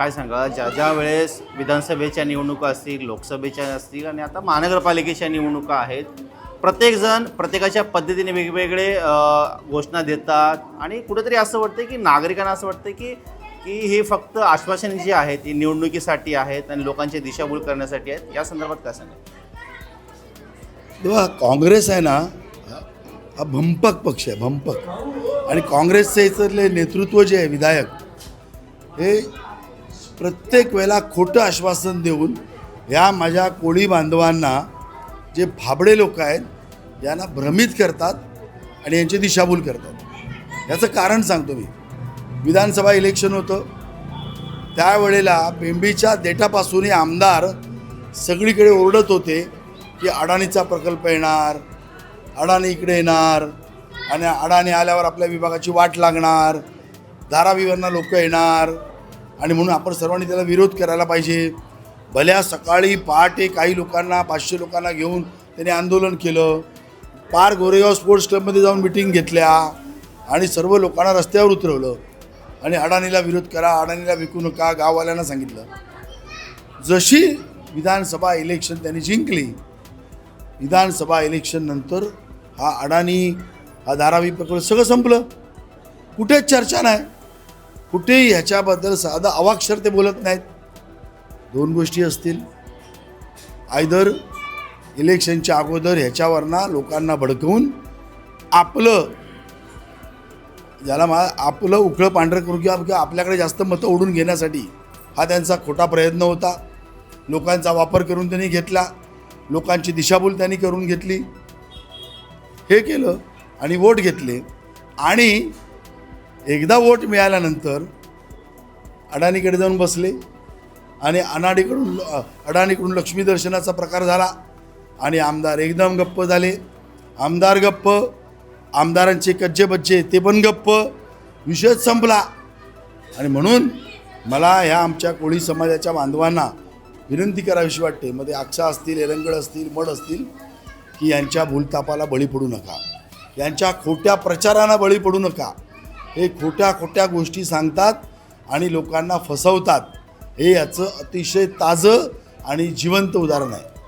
काय सांगा ज्या ज्या वेळेस विधानसभेच्या निवडणुका असतील लोकसभेच्या असतील आणि आता महानगरपालिकेच्या निवडणुका आहेत प्रत्येकजण प्रत्येकाच्या पद्धतीने वेगवेगळे घोषणा देतात आणि कुठेतरी असं वाटतं की नागरिकांना असं वाटतं की की हे फक्त आश्वासने जी आहेत ती निवडणुकीसाठी आहेत आणि लोकांची दिशाभूल करण्यासाठी आहेत. या संदर्भात काय सांगा? तेव्हा काँग्रेस आहे ना हा भंपक पक्ष आहे भंपक. आणि काँग्रेसचे इथले नेतृत्व जे आहे विधायक हे प्रत्येक वेळेला खोटं आश्वासन देऊन ह्या माझ्या कोळी बांधवांना जे भाबडे लोक आहेत यांना भ्रमित करतात आणि यांची दिशाभूल करतात. याचं कारण सांगतो मी. विधानसभा इलेक्शन होतं. त्यावेळेला बेंबीच्या देठापासूनही आमदार सगळीकडे ओरडत होते की अडाणीचा प्रकल्प येणार अडाणी इकडे येणार आणि अडाणी आल्यावर आपल्या विभागाची वाट लागणार धारावीवरना लोक येणार. आणि म्हणून आपण सर्वांनी त्याला विरोध करायला पाहिजे. भल्या सकाळी पहाटे काही लोकांना पाचशे लोकांना घेऊन त्यांनी आंदोलन केलं. पार गोरेगाव स्पोर्ट्स क्लबमध्ये जाऊन मिटिंग घेतल्या आणि सर्व लोकांना रस्त्यावर उतरवलं. आणि अडाणीला विरोध करा अडाणीला विकू नका गाववाल्यांना सांगितलं. जशी विधानसभा इलेक्शन त्यांनी जिंकली विधानसभा इलेक्शननंतर हा अडाणी हा धारावी प्रकल्प सगळं संपलं. कुठेच चर्चा नाही. कुठेही ह्याच्याबद्दल साधं अवाक्षर ते बोलत नाहीत. दोन गोष्टी असतील. आयदर इलेक्शनच्या अगोदर ह्याच्यावरनं लोकांना भडकवून आपलं ज्याला मा आपलं उकळं पांढरं करून किंवा किंवा आपल्याकडे जास्त मतं ओढून घेण्यासाठी हा त्यांचा खोटा प्रयत्न होता. लोकांचा वापर करून त्यांनी घेतला. लोकांची दिशाभूल त्यांनी करून घेतली. हे केलं आणि वोट घेतले. आणि एकदा वोट मिळाल्यानंतर अडाणीकडे जाऊन बसले आणि अनाडीकडून अडाणीकडून लक्ष्मी दर्शनाचा प्रकार झाला आणि आमदार एकदम गप्प झाले. आमदार गप्प आमदारांचे कज्जे बज्जे ते पण गप्प विषयच संपला. आणि म्हणून मला ह्या आमच्या कोळी समाजाच्या बांधवांना विनंती करावीशी वाटते. मध्ये आक्षा असतील एरंगळ असतील मड असतील की यांच्या भूलतापाला बळी पडू नका. यांच्या खोट्या प्रचारांना बळी पडू नका. हे खोट्या खोट्या गोष्टी सांगतात आणि लोकांना फसवतात. हे याचं अतिशय ताजं आणि जिवंत उदाहरण आहे.